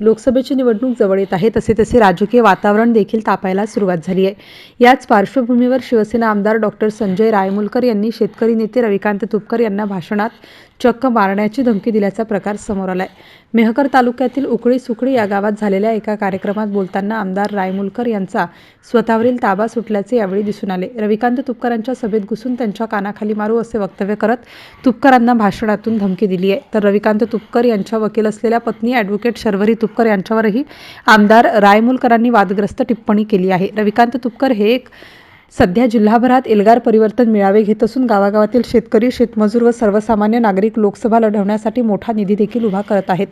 लोकसभेची निवडणूक जवळ येत आहे तसे तसे राजकीय वातावरण देखील तापायला सुरुवात झाली आहे. याच पार्श्वभूमीवर शिवसेना आमदार डॉक्टर संजय रायमुलकर यांनी शेतकरी नेते रविकांत तुपकर यांना भाषणात चक्क मारण्याची धमकी दिल्याचा प्रकार समोर आलाय. मेहकर तालुक्यातील उकळी सुकळी या गावात झालेल्या एका कार्यक्रमात बोलताना आमदार रायमुलकर यांचा स्वतःवरील ताबा सुटल्याचे यावेळी दिसून आले. रविकांत तुपकरांच्या सभेत घुसून त्यांच्या कानाखाली मारू असे वक्तव्य करत तुपकरांना भाषणातून धमकी दिली आहे. तर रविकांत तुपकर यांच्या वकील असलेल्या पत्नी ॲडव्होकेट शर्वरी तुपकर यांच्यावरही आमदार रायमुलकरांनी वादग्रस्त टिप्पणी केली आहे. रविकांत तुपकर हे एक सध्या जिल्हाभरात एल्गार परिवर्तन मेळावे घेत असून गावागावातील शेतकरी शेतमजूर व सर्वसामान्य नागरिक लोकसभा लढवण्यासाठी मोठा निधी देखील उभा करत आहेत.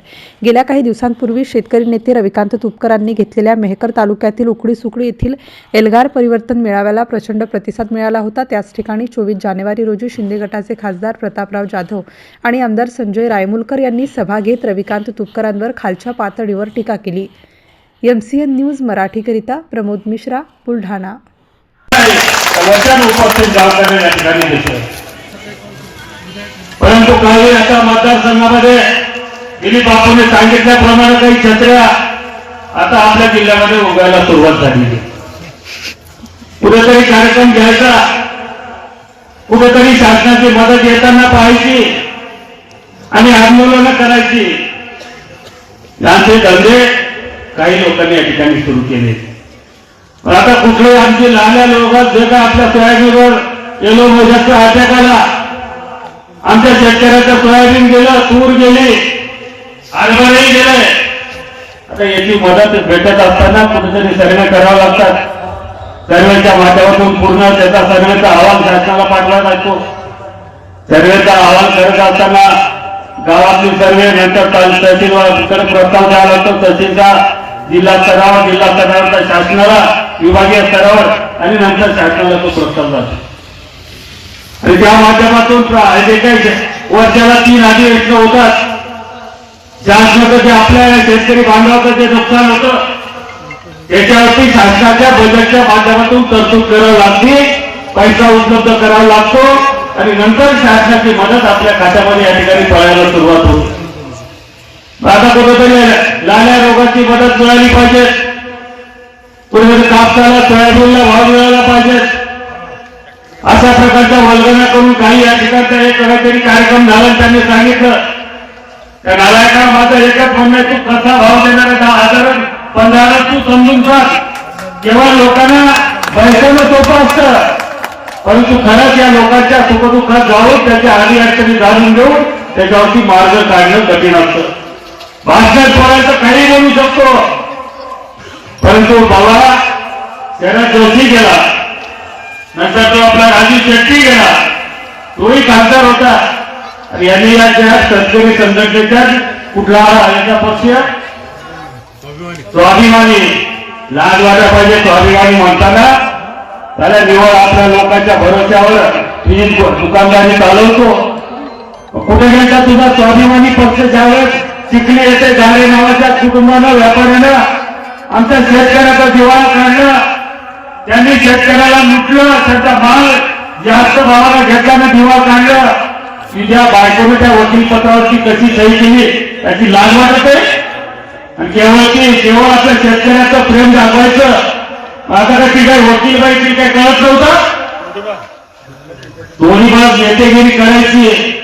गेल्या काही दिवसांपूर्वी शेतकरी नेते रविकांत तुपकरांनी घेतलेल्या मेहकर तालुक्यातील उकडी सुकडी येथील एल्गार परिवर्तन मेळाव्याला प्रचंड प्रतिसाद मिळाला होता. त्याच ठिकाणी चोवीस जानेवारी रोजी शिंदे गटाचे खासदार प्रतापराव जाधव आणि आमदार संजय रायमुलकर यांनी सभा घेत रविकांत तुपकरांवर खालच्या पातळीवर टीका केली. एम सी एन न्यूज मराठीकरिता प्रमोद मिश्रा बुलढाणा. वचन उपस्थित जबाबदारी या ठिकाणी देतो परंतु काही आता मतदारसंघामध्ये दिलीप बापूने सांगितल्याप्रमाणे काही छत्र्या आता आपल्या जिल्ह्यामध्ये उगायला सुरुवात झाली कुठेतरी कार्यक्रम घ्यायचा. कुठेतरी शासनाची मदत येताना पाहायची आणि आंदोलनं करायची. यांचे धंदे काही लोकांनी या ठिकाणी सुरू केले पण आता कुठले आमची लहान लोक जे का आपल्या सोयाबीनवर येलो मोजाचा अटॅक आला आमच्या शेतकऱ्याचं सोयाबीन गेलं तूर गेली हरभराही गेले. आता याची मदत भेटत असताना कुठेतरी सर्वे करावं लागतात सर्वेच्या माध्यमातून पूर्ण त्याचा सर्वेचा अहवाल शासनाला पाठवला जातो. सर्वेचा अहवाल करत असताना गावातली सर्वे नंतर ताल- तहसीलकडे प्रस्ताव द्यावा लागतो. तहसीलचा जिल्हा स्तरावर जिल्हा स्तरावर शासनाला विभागीय स्तरावर आणि नंतर शासनाला तो प्रस्ताव जातो. आणि त्या माध्यमातून वर्षाला तीन अधिवेशन होतात शासनाचं जे आपल्या शेतकरी बांधवाचं जे नुकसान होतं त्याच्यावरती शासनाच्या बजेटच्या माध्यमातून तरतूद करावी लागते पैसा उपलब्ध करावा लागतो आणि नंतर शासनाची मदत आपल्या खात्यामध्ये या ठिकाणी पळायला सुरुवात होते. आता कुठेतरी लाल्या रोगाची मदत मिळाली पाहिजे. कुठेतरी कापसाला सोयाबीनला भाव मिळाला पाहिजे. अशा प्रकारच्या वल्गना करून काही या ठिकाणचा एक काहीतरी कार्यक्रम झाला त्यांनी सांगितलं. त्या नालायका माझा एकच म्हणणं तू कसा भाव देणार आहे दहा पंधरा तू समजून सांग केवळ लोकांना पैशानं सोपं असतं. परंतु खरंच या लोकांच्या सुखदुःखात जाऊन त्याच्या आधी अडचणी जाणून घेऊन त्याच्यावरती मार्ग काढणं कठीण असतं. भाषण बोलायचं काही बोलू शकतो. परंतु बाबा त्याला जोशी गेला. नंतर तो आपला राजू शेट्टी गेला. तोही खासदार होता. आणि यांनी या त्या शेतकरी संघटनेच्या कुठला याचा पक्ष? स्वाभिमानी. लाज वाटा पाहिजे स्वाभिमानी म्हणताना. त्याला निवड आपल्या लोकांच्या भरोश्यावर ही दुकानदारी चालवतो. कुठे गेला तुझा स्वाभिमानी पक्ष ज्यावेळेस? चिखली येते गारे नावाच्या कुटुंबानं व्यापाऱ्यानं आमच्या शेतकऱ्याचा दिवाळा काढला. त्यांनी शेतकऱ्याला लुटलं त्यांचा माल जास्त भावाला घेतल्यानं दिवा काढलं. तुझ्या बायकोने त्या वकील पत्रावरती कशी सही केली त्याची लाज वाटते? आहे आणि केवळ ती केवळ आपल्या शेतकऱ्याचं प्रेम दाखवायचं आता का ती वकील बाई ती काय कळत नव्हतं? दोन्ही बाब नेतेगिरी करायची.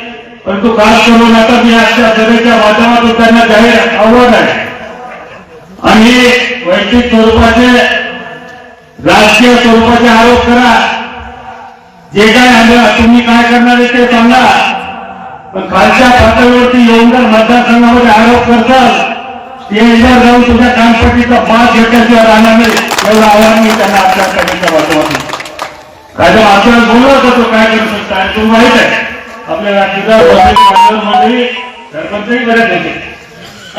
परंतु खास करून आता मी आजच्या सभेच्या माध्यमातून त्यांना जाहीर आव्हान आहे. आणि वैयक्तिक स्वरूपाचे राजकीय स्वरूपाचे आरोप करा. जे काय आलं तुम्ही काय करणार आहे ते सांगा. पण खालच्या पातळीवरती येऊन जर मतदारसंघामध्ये आरोप करताल स्टेजवर जाऊन तुझ्या कानपट्टीचा पाच घेतल्याशिवाय राहणार नाही. एवढं आव्हान मी त्यांना आजच्या सभेच्या माध्यमातून. काय तर आपल्याला बोलवत होतो काय करू शकता आणि तुम्ही माहीत आहे. आपल्या राष्ट्रीय मंडळी सरपंचही करत होते.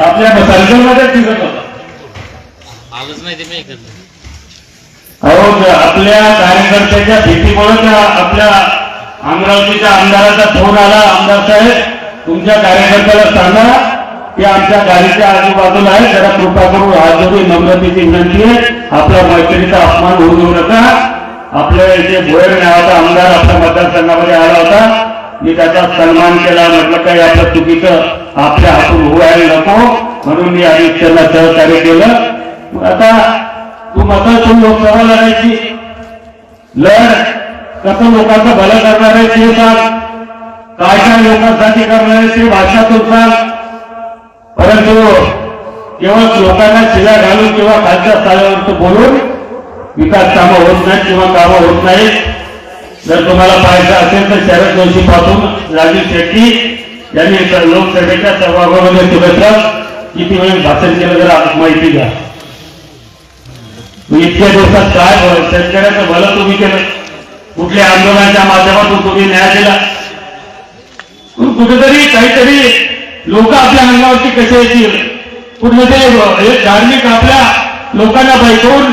आपल्या सर्कलमध्येच दिसत होतं. आलंच नाही ते मी अहो आपल्या कार्यकर्त्याच्या भीतीमुळे त्या आपल्या अमरावतीच्या आमदाराचा फोन आला. आमदार साहेब तुमच्या कार्यकर्त्याला सांगा की आमच्या गाडीच्या आजूबाजूला आहे. जरा कृपा करून जोडून नम्रतेची विनंती आहे. आपल्या मैत्रीचा अपमान होऊ देऊ नका. आपल्या जे भोयर नावाचा आमदार आपल्या मतदारसंघामध्ये आला होता मी त्याचा सन्मान केला म्हटलं काही आपलं चुकीचं आपल्या हातून होऊ नको. म्हणून मी आणि त्यांना सहकार्य केलं. आता तू मतातून लोकसभा लढायची लढ कसं लोकांचं भलं करणार आहे ते सांग. काय काय लोकांसाठी करणार आहे ते भाषातून सांग. परंतु केवळ लोकांना शिला घालून किंवा खालच्या स्तरावर बोलून विकास कामं होत नाहीत किंवा कामं होत नाहीत. जर तुम्हाला पाहायचं असेल तर शरद जोशी पासून राजू शेट्टी यांनी लोकसभेच्या सभागृहामध्ये शुभेच्छा किती वेळ भाषण केलं जरा माहिती द्या. इतक्या दिवसात काय शेतकऱ्याचं भलं तुम्ही केलं. कुठल्या आंदोलनाच्या माध्यमातून तुम्ही न्याय दिला? पण कुठेतरी काहीतरी लोक आपल्या अंगावरती कसे येतील? कुठेतरी एक धार्मिक आपल्या लोकांना बैठवून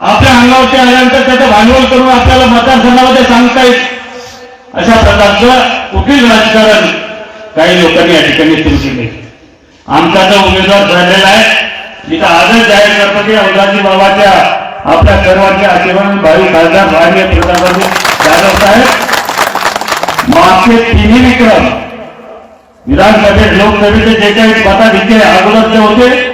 आपल्या अंगावरती आल्यानंतर त्याचं भांडवल करून आपल्याला मतदारसंघामध्ये सांगता येईल. अशा प्रकारचं कुठील राजकारण काही लोकांनी या ठिकाणी सुरू केले आमचा जो उमेदवार झालेला आहे मी तर आजच जाहीर करतो की अवधाजी बाबाच्या आपल्या सर्वांच्या आशीर्वाद भावी खासदार भारतीय प्रधानमंत्री जाधव साहेब मागचे तिन्ही विक्रम विधानसभेत लोकसभेचे जे काही मताधिक्य अगोदरचे होते